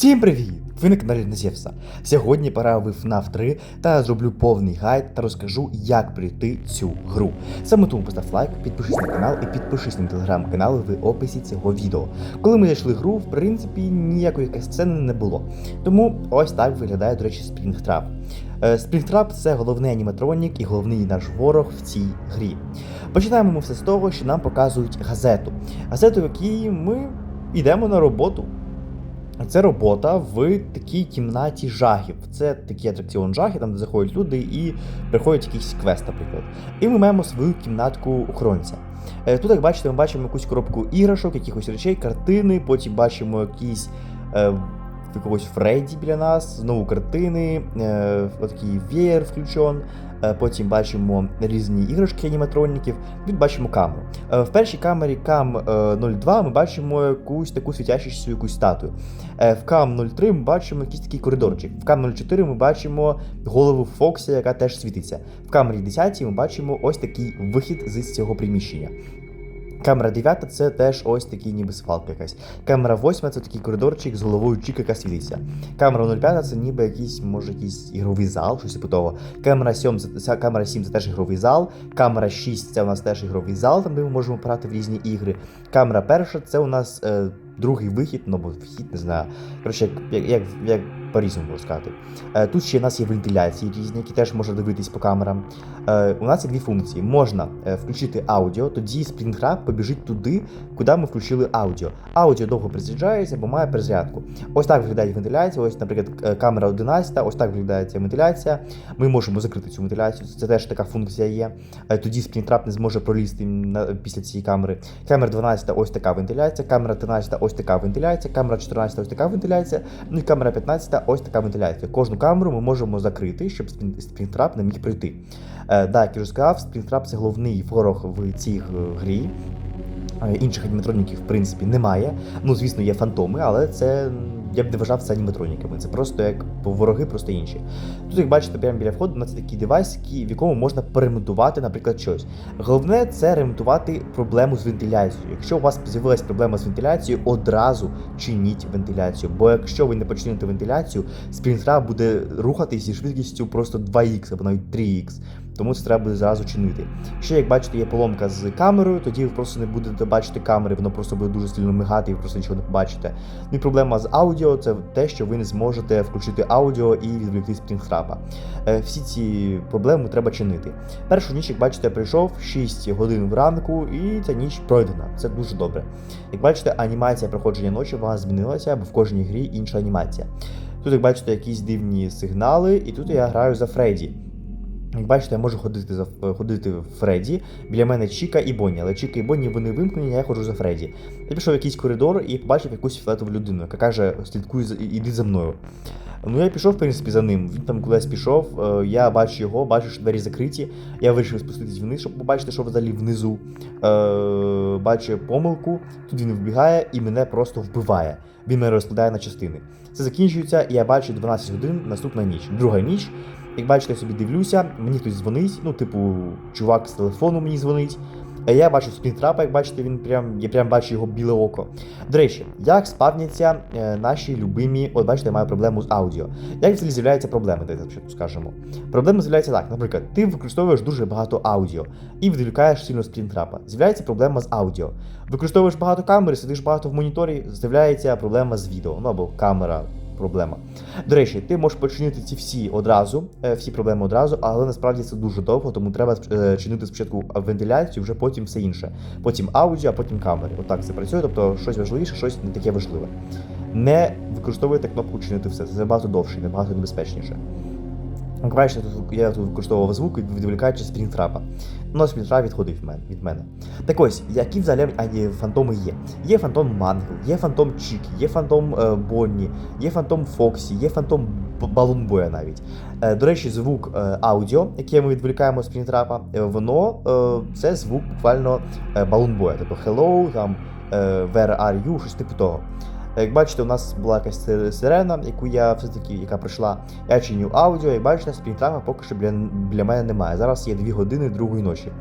Всім привіт! Ви на каналі Назєвса. Сьогодні пора в FNAF 3 та зроблю повний гайд та розкажу, як пройти цю гру. Саме тому постав лайк, підпишись на канал і підпишись на телеграм-канал в описі цього відео. Коли ми зайшли гру, в принципі, ніякої сцени не було. Тому ось так виглядає, до речі, Springtrap. Е, Springtrap – це головний аніматронік і головний наш ворог в цій грі. Починаємо ми все з того, що нам показують газету. Газету, в якій ми йдемо на роботу. Це робота в такій кімнаті жахів. Це такий атракціон жахів, там де заходять люди і приходять якийсь квест, наприклад. І ми маємо свою кімнатку охоронця. Е, Тут, як бачите, ми бачимо якусь коробку іграшок, якихось речей, картини, потім бачимо якісь. Е, якогось Фредді біля нас, знову картини, е, такий веєр включен. Е, потім бачимо різні іграшки аніматроніків. Тут бачимо камеру. Е, в першій камері Cam е, 02 ми бачимо якусь таку світящуюся якусь статую. Е, в Cam 03 ми бачимо якийсь такий коридорчик. В Cam 04 ми бачимо голову Фокса, яка теж світиться. В камері 10 ми бачимо ось такий вихід з цього приміщення. Камера 9 це теж ось такий ніби свалка якась. Камера 8 це такий коридорчик з головою чіка, яка світиться. Камера 05 це ніби якийсь, може, якийсь ігровий зал, щось типу. Камера 7 це, камера 7 це теж ігровий зал. Камера 6 це у нас теж ігровий зал, там ми можемо грати в різні ігри. Камера перша це у нас е, другий вихід, ну або вхід, не знаю. Коротше, як, як, як по-різному можу сказати. Е, тут ще у нас є вентиляції різні, які теж можна дивитись по камерам. Е, у нас є дві функції. Можна е, включити аудіо, тоді Springtrap побіжить туди, куди ми включили аудіо. Аудіо довго призаряджається, бо має перезарядку. Ось так виглядає вентиляція. Ось, наприклад, камера 11, ось так виглядає ця вентиляція. Ми можемо закрити цю вентиляцію. Це теж така функція є. Тоді Springtrap не зможе пролізти після цієї камери. Камера 12 ось така вентиляція, камера 13 ось така вентиляція, камера 14 ось така вентиляція, ну і камера 15 ось така вентиляція. Кожну камеру ми можемо закрити, щоб Spring- не міг пройти. Е, да, як я вже сказав, Springtrap це головний ворог в цій е, грі. Е, Інших аніматроніків, в принципі, немає. Ну, звісно, є фантоми, але це я б не вважав це аніматроніками. Це просто як вороги, просто інші. Тут, як бачите, прямо біля входу нас є такий девайс, в якому можна перемонтувати, наприклад, щось. Головне це ремонтувати проблему з вентиляцією. Якщо у вас з'явилась проблема з вентиляцією, одразу чиніть вентиляцію. Бо якщо ви не почнете вентиляцію, Springtrap буде рухатись зі швидкістю просто 2х або навіть 3х. Тому це треба буде зразу чинити. Ще як бачите, є поломка з камерою, тоді ви просто не будете бачити камери, воно просто буде дуже сильно мигати, і ви просто нічого не побачите. Ну і проблема з аудіо це те, що ви не зможете включити аудіо і відволікти Springtrap. Е, Всі ці проблеми треба чинити. Першу ніч, як бачите, я прийшов 6 годин вранку, і ця ніч пройдена. Це дуже добре. Як бачите, анімація проходження ночі вона змінилася, бо в кожній грі інша анімація. Тут, як бачите, якісь дивні сигнали, і тут я граю за Фредді. Як бачите, я можу ходити за ходити Фредді. Біля мене Чіка і Бонні, але Чіка і Бонні вони вимкнені, я ходжу за Фредді. Я пішов в якийсь коридор і побачив якусь фіолетову людину, яка каже: слідкуй іди за мною. Ну я пішов, в принципі, за ним. Він там кудись пішов, е, я бачу його, бачу, що двері закриті. Я вирішив спуститись вниз, щоб побачити, що взагалі внизу. Е, бачу помилку, тут він вбігає і мене просто вбиває. Він мене розкладає на частини. Це закінчується, і я бачу 12 годин, наступна ніч. Друга ніч. Як бачите, я собі дивлюся, мені хтось дзвонить, ну, типу, чувак з телефону мені дзвонить. А я бачу спінтрапа, як бачите, він прям, я прям бачу його біле око. До речі, як спавняться е, наші любимі. От бачите, я маю проблему з аудіо. Як взагалі з'являються проблеми, давайте спочатку скажемо. Проблема з'являється так, наприклад, ти використовуєш дуже багато аудіо і відволікаєш сильно спінтрапа. З'являється проблема з аудіо. Використовуєш багато камери, сидиш багато в моніторі, з'являється проблема з відео, ну або камера. Проблема. До речі, ти можеш починити ці всі одразу, е, всі проблеми одразу, але насправді це дуже довго, тому треба е, чинити спочатку вентиляцію, вже потім все інше. Потім аудіо, а потім камери. Отак це працює, тобто щось важливіше, щось не таке важливе. Не використовуйте кнопку чинити все, це набагато довше набагато небезпечніше. Бачите, тут я тут використовував звук, відволікаючи спрінтрапа. Ну, спрінтрап відходив від мене. Так ось, які взагалі фантоми є? Є фантом Мангл, є фантом Чікі, є фантом е, Бонні, є фантом Фоксі, є фантом Балунбоя навіть. Е, до речі, звук е, аудіо, яке ми відволікаємо спрінтрапа, е, воно е, це звук буквально е, Балунбоя. Тобто hello, там е, where are you, щось типу того. Як бачите, у нас була якась сирена, яку я все-таки, яка прийшла. Я чиню аудіо, і бачите, спрінтрапа поки що біля, біля мене немає. Зараз є 2 години другої ночі.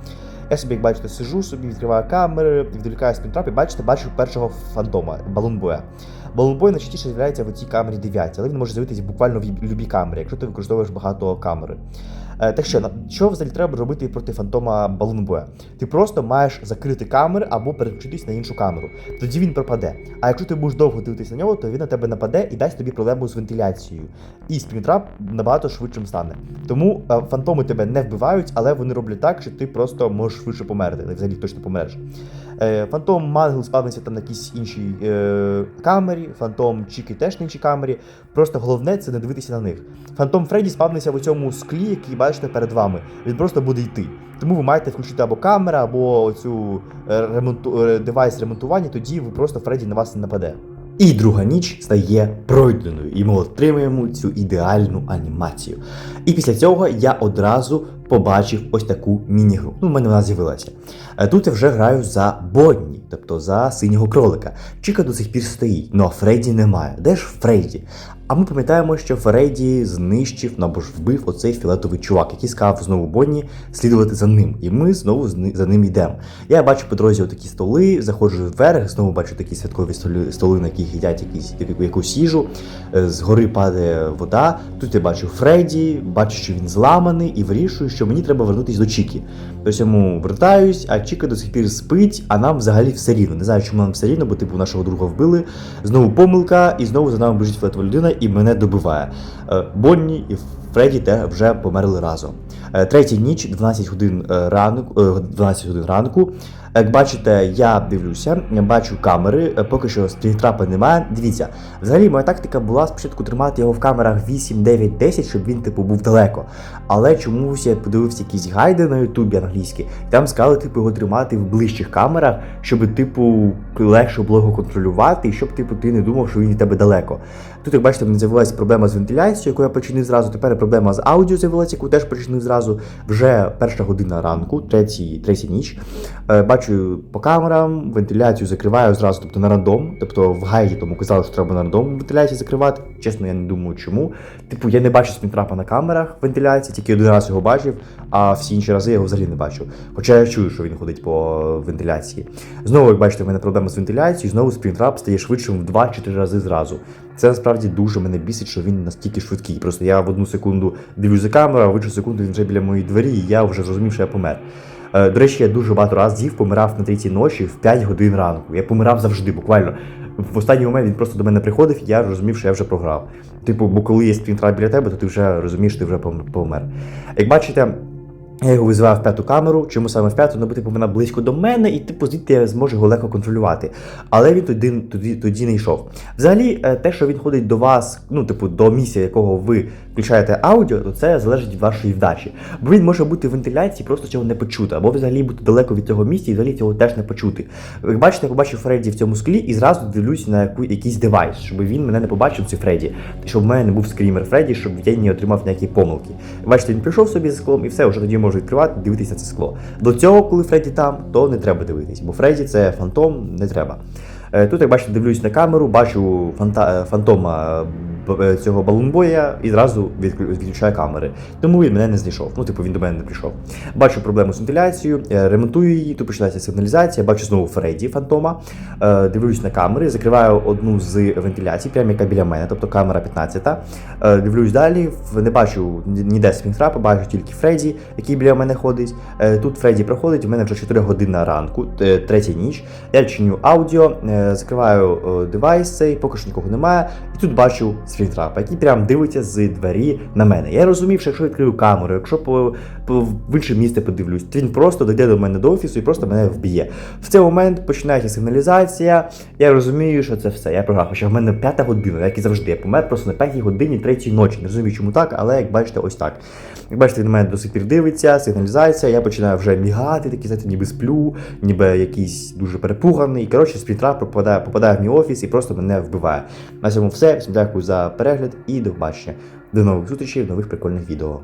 Я собі, як бачите, сижу собі, відкриваю камери, відволікаю спінтрап і бачите, бачу першого фантома, балунбоя. Балунбой найчастіше з'являється в цій камері 9, але він може з'явитися буквально в будь-якій камері, якщо ти використовуєш багато камери. Е, Так що, що взагалі треба робити проти фантома балунбоя? Ти просто маєш закрити камери або переключитись на іншу камеру. Тоді він пропаде. А якщо ти будеш довго дивитися на нього, то він на тебе нападе і дасть тобі проблему з вентиляцією. І спінтрап набагато швидшим стане. Тому е, фантоми тебе не вбивають, але вони роблять так, що ти просто можеш швидше померти, але взагалі точно помреш. Е, Фантом Мангл спавниться там на якійсь іншій е, камері, Фантом Чіки теж на іншій камері. Просто головне це не дивитися на них. Фантом Фредді спавниться в цьому склі, який бачите перед вами. Він просто буде йти. Тому ви маєте включити або камеру, або цю е, ремонту, е, девайс ремонтування, тоді ви просто Фредді на вас не нападе. І друга ніч стає пройденою, і ми отримуємо цю ідеальну анімацію. І після цього я одразу побачив ось таку міні-гру. Ну, в мене вона з'явилася. Е, Тут я вже граю за Бонні, тобто за синього кролика. Чіка до сих пір стоїть, ну а Фредді немає. Де ж Фредді? А ми пам'ятаємо, що Фредді знищив ну, або ж вбив оцей фіолетовий чувак, який сказав знову Бонні слідувати за ним. І ми знову за ним йдемо. Я бачу по дорозі отакі столи, заходжу вверх, знову бачу такі святкові столи, столи на яких їдять якісь, яку- якусь їжу. Е, Згори падає вода. Тут я бачу Фредді, бачу, що він зламаний, і вирішую, що мені треба вернутися до Чікі. Тобто йому вертаюсь, а Чіка до сих пір спить, а нам взагалі все рівно. Не знаю, чому нам все рівно, бо типу нашого друга вбили. Знову помилка, і знову за нами біжить фіолетова людина і мене добиває. Е, Бонні і Фредді те вже померли разом. Е, Третя ніч, 12 годин е, ранку, е, 12 годин ранку. Як бачите, я дивлюся, бачу камери, е, поки що стрітрапа немає. Дивіться, взагалі моя тактика була спочатку тримати його в камерах 8, 9, 10, щоб він типу був далеко. Але чомусь я подивився якісь гайди на Ютубі англійські, і там сказали, типу, його тримати в ближчих камерах, щоб, типу, легше було його контролювати, і щоб, типу, ти не думав, що він від тебе далеко. Тут, як бачите, мене з'явилася проблема з вентиляцією, яку я починив зразу. Тепер проблема з аудіо з'явилася, яку теж починив зразу. Вже перша година ранку, третій, третя ніч. Е, Бачу по камерам, вентиляцію закриваю зразу, тобто на рандом. Тобто в гайді тому казали, що треба на рандом вентиляцію закривати. Чесно, я не думаю, чому. Типу, я не бачу спінтрапа на камерах вентиляції, тільки один раз його бачив, а всі інші рази я його взагалі не бачу. Хоча я чую, що він ходить по вентиляції. Знову, як бачите, в мене проблема з вентиляцією, знову спринтрап стає швидшим в 2-4 рази зразу. Це насправді дуже мене бісить, що він настільки швидкий. Просто я в одну секунду дивлюсь за камеру, а в іншу секунду він вже біля моєї двері, і я вже зрозумів, що я помер. Е, До речі, я дуже багато разів помирав на третій ночі в 5 годин ранку. Я помирав завжди, буквально. В останній момент він просто до мене приходив, і я розумів, що я вже програв. Типу, бо коли є спринтрап біля тебе, то ти вже розумієш, що ти вже помер. Як бачите, я його визивав в п'яту камеру. Чому саме в п'яту? Ну, бо типу вона близько до мене, і типу звідти я зможу його легко контролювати. Але він тоді, тоді, тоді не йшов. Взагалі, е, те, що він ходить до вас, ну, типу, до місця, якого ви включаєте аудіо, то це залежить від вашої вдачі. Бо він може бути в вентиляції, просто цього не почути, або взагалі бути далеко від цього місця і взагалі цього теж не почути. Як бачите, я побачив Фредді в цьому склі і зразу дивлюсь на яку, якийсь девайс, щоб він мене не побачив, цей Фредді, щоб в мене не був скрімер Фредді, щоб я не отримав ніякі помилки. Бачите, він прийшов собі за склом і все, вже тоді можу відкривати, дивитися це скло. До цього, коли Фредді там, то не треба дивитись, бо Фредді це фантом, не треба. Е, Тут, як бачите, дивлюсь на камеру, бачу фанта... е, фантома цього балунбоя і зразу відклю- відключаю камери. Тому він мене не знайшов. Ну, типу, він до мене не прийшов. Бачу проблему з вентиляцією, е, ремонтую її, тут починається сигналізація, бачу знову Фредді фантома. Е, Дивлюсь на камери, закриваю одну з вентиляцій, прямо яка біля мене, тобто камера 15. Е, Дивлюсь далі, не бачу ніде спінтрапа, бачу тільки Фредді, який біля мене ходить. Е, Тут Фредді проходить, у мене вже 4 година ранку, е, третя ніч. Я чиню аудіо, е, закриваю е, девайс цей, поки що нікого немає. І тут бачу спрінтрапа, який прям дивиться з двері на мене. Я розумів, що якщо відкрию камеру, якщо по, по в інше місце подивлюсь, то він просто дойде до мене до офісу і просто мене вб'є. В цей момент починається сигналізація. Я розумію, що це все. Я програв. Хоча в мене п'ята година, як і завжди. Я помер просто на п'ятій годині третьої ночі. Не розумію, чому так, але як бачите, ось так. Як бачите, він на мене до сих пір дивиться, сигналізація, я починаю вже мігати, такі, знаєте, ніби сплю, ніби якийсь дуже перепуганий. Коротше, спінтрап попадає, попадає в мій офіс і просто мене вбиває. На цьому все. Дякую перегляд і до побачення. До нових зустрічей в нових прикольних відео.